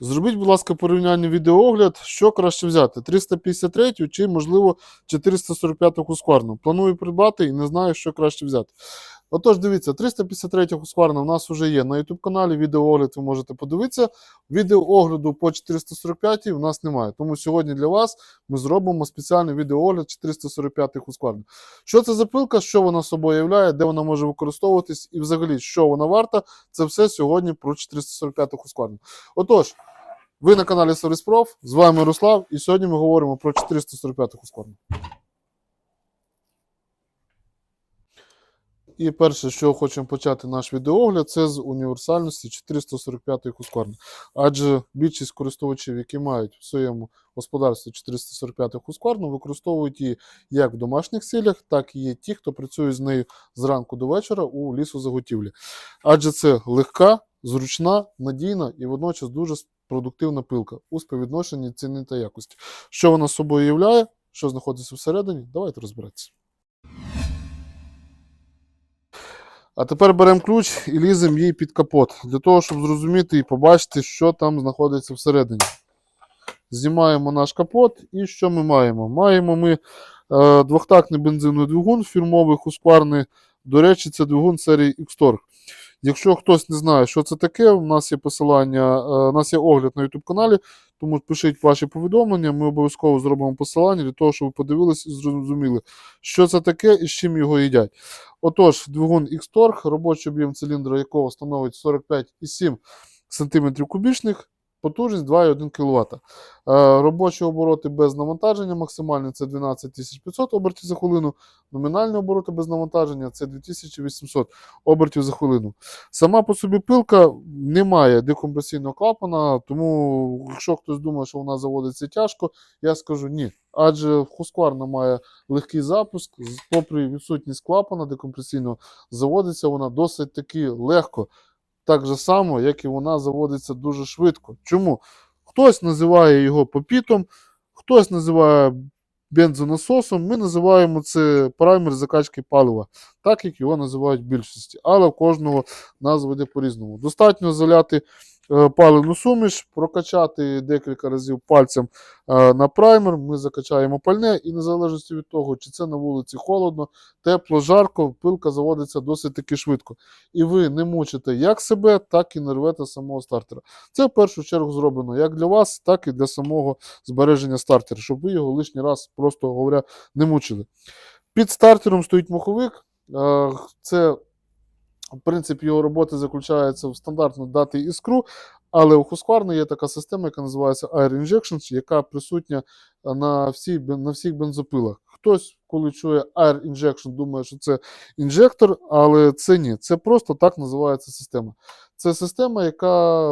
Зробіть, будь ласка, порівняння відеоогляд, що краще взяти: 353 чи, можливо, 445 кускварну. Планую придбати і не знаю, що краще взяти. Отож, дивіться, 353 Husqvarna у нас вже є на YouTube каналі. Відеоогляд ви можете подивитися. Відеоогляду по 445-й у нас немає. Тому сьогодні для вас ми зробимо спеціальний відеоогляд 445 Husqvarna. Що це за пилка, що вона собою являє, де вона може використовуватись і взагалі, що вона варта, це все сьогодні про 445 Husqvarna. Отож, ви на каналі Prof, з вами Руслав, і сьогодні ми говоримо про 445 Husqvarna. І перше, що хочемо почати наш відеогляд, це з універсальності 445 Husqvarna. Адже більшість користувачів, які мають в своєму господарстві 445 Husqvarna, використовують її як в домашніх цілях, так і є ті, хто працює з нею зранку до вечора у лісозаготівлі. Адже це легка, зручна, надійна і водночас дуже продуктивна пилка у співвідношенні ціни та якості. Що вона собою являє, що знаходиться всередині, давайте розбиратися. А тепер беремо ключ і ліземо їй під капот, для того, щоб зрозуміти і побачити, що там знаходиться всередині. Знімаємо наш капот, і що ми маємо? Маємо ми е, двохтактний бензиновий двигун фірмовий Husqvarna. До речі, це двигун серії X-Torque. Якщо хтось не знає, що це таке, у нас є посилання, е, у нас є огляд на YouTube каналі, тому пишіть ваші повідомлення, ми обов'язково зробимо посилання для того, щоб ви подивилися і зрозуміли, що це таке і з чим його їдять. Отож, двигун X-Torg, робочий об'єм циліндра якого становить 45,7 см кубічних, потужність 2,1 кВт. Е, робочі обороти без навантаження максимальні це 12500 обертів за хвилину, номінальні обороти без навантаження це 2800 обертів за хвилину. Сама по собі пилка не має декомпресійного клапана, тому якщо хтось думає, що вона заводиться тяжко, я скажу ні. Адже Husqvarna має легкий запуск, попри відсутність клапана декомпресійного, заводиться вона досить таки легко, так же само, як і вона заводиться дуже швидко. Чому? Хтось називає його попітом, хтось називає бензонасосом, ми називаємо це праймер закачки палива, так як його називають в більшості. Але в кожного назва йде по-різному. Достатньо заляти паливну суміш, прокачати декілька разів пальцем е, на праймер, ми закачаємо пальне, і незалежно від того, чи це на вулиці холодно, тепло, жарко, пилка заводиться досить таки швидко. І ви не мучите як себе, так і не рвете самого стартера. Це в першу чергу зроблено як для вас, так і для самого збереження стартера, щоб ви його лишній раз, просто говоря, не мучили. Під стартером стоїть маховик. Е, Це принцип його роботи заключається в стандартно дати іскру, але у Husqvarna є така система, яка називається Air Injection, яка присутня на, всій, на всіх бензопилах. Хтось, коли чує Air Injection, думає, що це інжектор, але це ні. Це просто так називається система. Це система, яка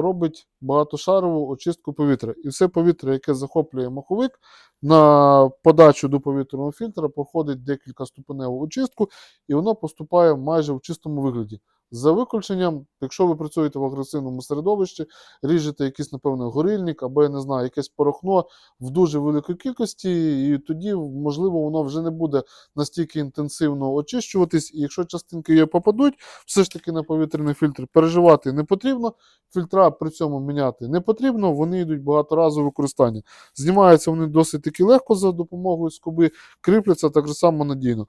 робить багатошарову очистку повітря. І все повітря, яке захоплює маховик, на подачу до повітряного фільтра проходить декілька ступеневу очистку, і воно поступає майже в чистому вигляді. За виключенням, якщо ви працюєте в агресивному середовищі, ріжете якийсь, напевно, горильник або я не знаю, якесь порохно в дуже великій кількості, і тоді, можливо, воно вже не буде настільки інтенсивно очищуватись. І якщо частинки її попадуть, все ж таки на повітряний фільтр переживати не потрібно, фільтра при цьому міняти не потрібно, вони йдуть багаторазове використання. Знімаються вони досить таки легко за допомогою скоби, кріпляться так же само надійно.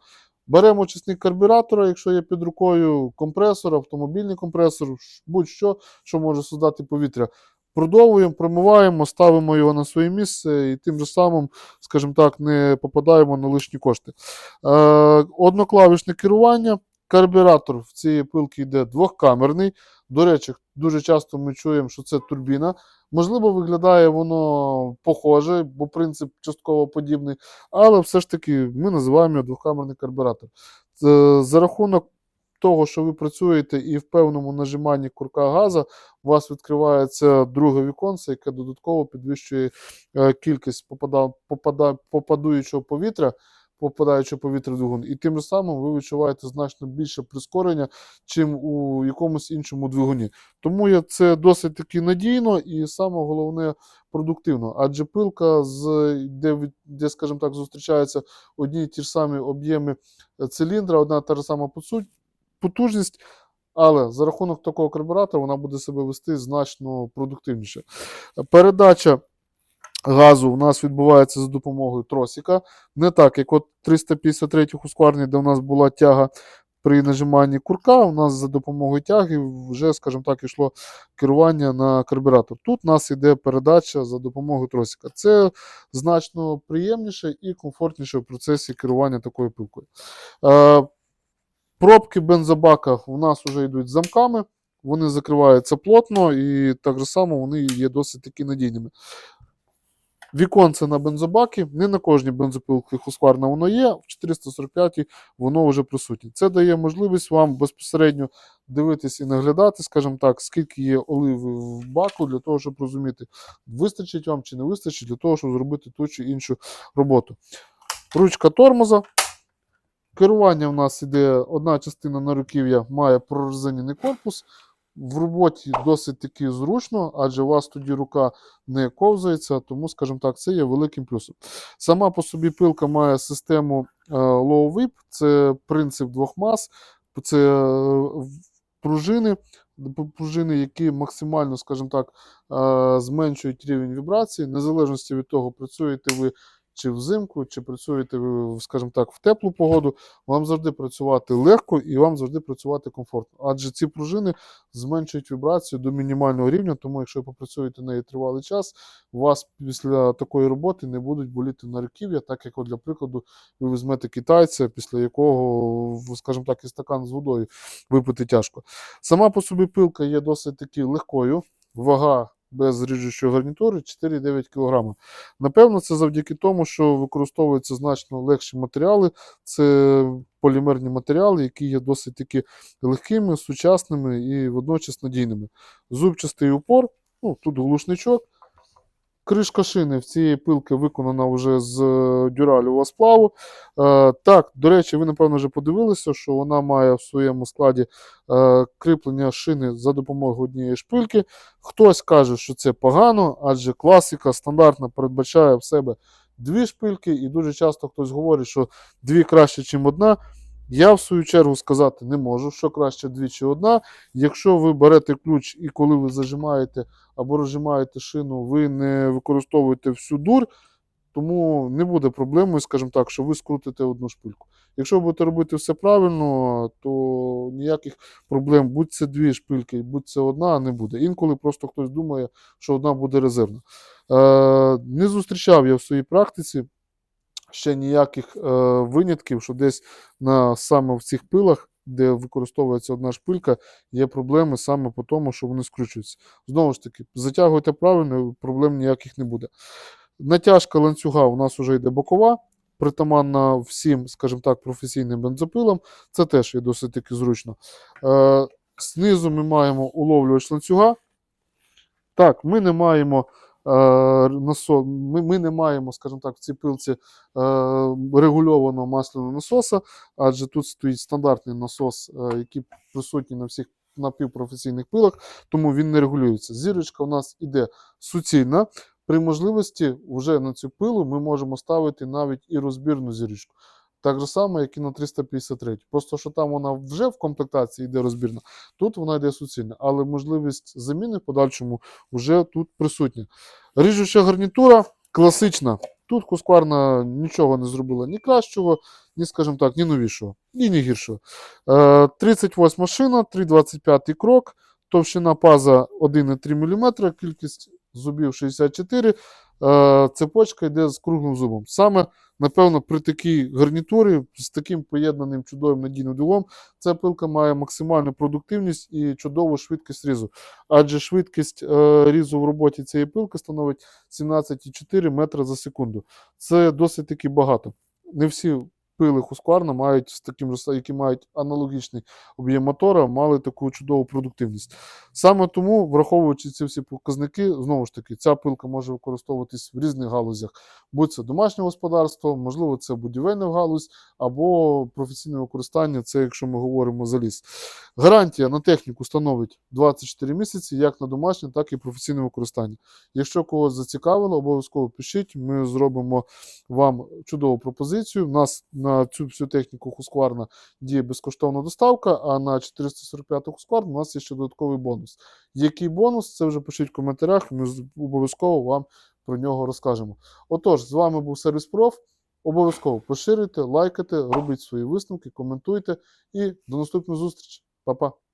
Беремо очисник карбюратора, якщо є під рукою компресор, автомобільний компресор, будь-що, що може создати повітря. Продовуємо, промиваємо, ставимо його на своє місце і тим же самим, скажімо так, не попадаємо на лишні кошти. Е, одноклавішне керування. Карбюратор в цієї пилки йде двохкамерний. До речі, дуже часто ми чуємо, що це турбіна. Можливо, виглядає воно похоже, бо принцип частково подібний, але все ж таки ми називаємо його двохкамерний карбюратор. За рахунок того, що ви працюєте і в певному нажиманні курка газа, у вас відкривається друге віконце, яке додатково підвищує е, кількість попада, попадуючого повітря, попадаючого повітря двигун, і тим самим ви відчуваєте значно більше прискорення, чим у якомусь іншому двигуні. Тому це досить таки надійно і саме головне продуктивно. Адже пилка, з, де, де, скажімо так, зустрічаються одні й ті ж самі об'єми циліндра, одна та ж сама потужність, Але за рахунок такого карбюратора вона буде себе вести значно продуктивніше. Передача газу у нас відбувається за допомогою тросика. Не так, як от 353 ускладнення, де у нас була тяга при нажиманні курка, у нас за допомогою тяги вже, скажімо так, йшло керування на карбюратор. Тут у нас йде передача за допомогою тросика. Це значно приємніше і комфортніше в процесі керування такою пилкою. Е, Пробки бензобака у нас вже йдуть замками, вони закриваються плотно і так само вони є досить таки надійними. Віконце на бензобаки, не на кожній бензопилці Husqvarna воно є, в 445 воно вже присутнє. Це дає можливість вам безпосередньо дивитись і наглядати, скажімо так, скільки є оливи в баку, для того, щоб розуміти, вистачить вам чи не вистачить, для того, щоб зробити ту чи іншу роботу. Ручка тормоза. Керування в нас іде одна частина на руків'я має прорезинений корпус. В роботі досить таки зручно, адже у вас тоді рука не ковзається, тому, скажімо так, це є великим плюсом. Сама по собі пилка має систему е, low whip, це принцип двох мас, це е, пружини, пружини, які максимально, скажімо так, е, зменшують рівень вібрації, незалежно від того, працюєте ви чи взимку, чи працюєте скажімо так, в теплу погоду, вам завжди працювати легко і вам завжди працювати комфортно. Адже ці пружини зменшують вібрацію до мінімального рівня, тому якщо ви попрацюєте нею тривалий час, у вас після такої роботи не будуть боліти наруків'я, так як, от, для прикладу, ви візьмете китайця, після якого, скажімо так, і стакан з водою випити тяжко. Сама по собі пилка є досить таки легкою, вага. Без ріжучої гарнітури 4,9 кг. Напевно, це завдяки тому, що використовуються значно легші матеріали. Це полімерні матеріали, які є досить таки легкими, сучасними і водночас надійними. Зубчастий упор, ну, тут глушничок. Кришка шини в цієї пилки виконана вже з е, дюралевого сплаву. Е, так, до речі, ви, напевно, вже подивилися, що вона має в своєму складі е, кріплення шини за допомогою однієї шпильки. Хтось каже, що це погано, адже класика стандартна передбачає в себе дві шпильки, і дуже часто хтось говорить, що дві краще, ніж одна. Я, в свою чергу, сказати не можу, що краще дві чи одна. Якщо ви берете ключ і коли ви зажимаєте або розжимаєте шину, ви не використовуєте всю дур, тому не буде проблемою, скажімо так, що ви скрутите одну шпильку. Якщо ви будете робити все правильно, то ніяких проблем, будь це дві шпильки, будь це одна, не буде. Інколи просто хтось думає, що одна буде резервна. Е, не зустрічав я в своїй практиці ще ніяких е, винятків, що десь на саме в цих пилах, де використовується одна шпилька, є проблеми саме по тому, що вони скручуються. Знову ж таки, затягуйте правильно, проблем ніяких не буде. Натяжка ланцюга у нас вже йде бокова, притаманна всім, скажімо так, професійним бензопилам. Це теж є досить таки зручно. Е, знизу ми маємо уловлювач ланцюга. Так, ми не маємо. Е, насо- Ми, ми не маємо, скажімо так, в цій пилці е, регульованого масляного насоса, адже тут стоїть стандартний насос, е, який присутній на всіх напівпрофесійних пилах, тому він не регулюється. Зірочка у нас іде суцільна. При можливості вже на цю пилу ми можемо ставити навіть і розбірну зірочку. Так же само, як і на 353. Просто що там вона вже в комплектації йде розбірна, тут вона йде суцільна, але можливість заміни в подальшому вже тут присутня. Ріжуча гарнітура класична. Тут Husqvarna нічого не зробила ні кращого, ні, скажімо так, ні новішого, ні, ні гіршого. Е, 38 шина, 3,25 крок, товщина паза 1,3 мм, кількість зубів 64, е, цепочка йде з круглим зубом. Саме, напевно, при такій гарнітурі з таким поєднаним чудовим надійним ділом, ця пилка має максимальну продуктивність і чудову швидкість різу. Адже швидкість е, різу в роботі цієї пилки становить 17,4 метра за секунду. Це досить таки багато. Не всі пили Husqvarna мають з таким які мають аналогічний об'єм мотора, мали таку чудову продуктивність. Саме тому, враховуючи ці всі показники, знову ж таки, ця пилка може використовуватись в різних галузях, будь це домашнє господарство, можливо, це будівельна галузь або професійне використання, це якщо ми говоримо за ліс. Гарантія на техніку становить 24 місяці, як на домашнє, так і професійне використання. Якщо когось зацікавило, обов'язково пишіть, ми зробимо вам чудову пропозицію. Нас на на цю всю техніку Husqvarna діє безкоштовна доставка, а на 445 Husqvarna у нас є ще додатковий бонус. Який бонус? Це вже пишіть в коментарях, ми обов'язково вам про нього розкажемо. Отож, з вами був Сервіс Проф. Обов'язково поширюйте, лайкайте, робіть свої висновки, коментуйте і до наступної зустрічі. Па-па!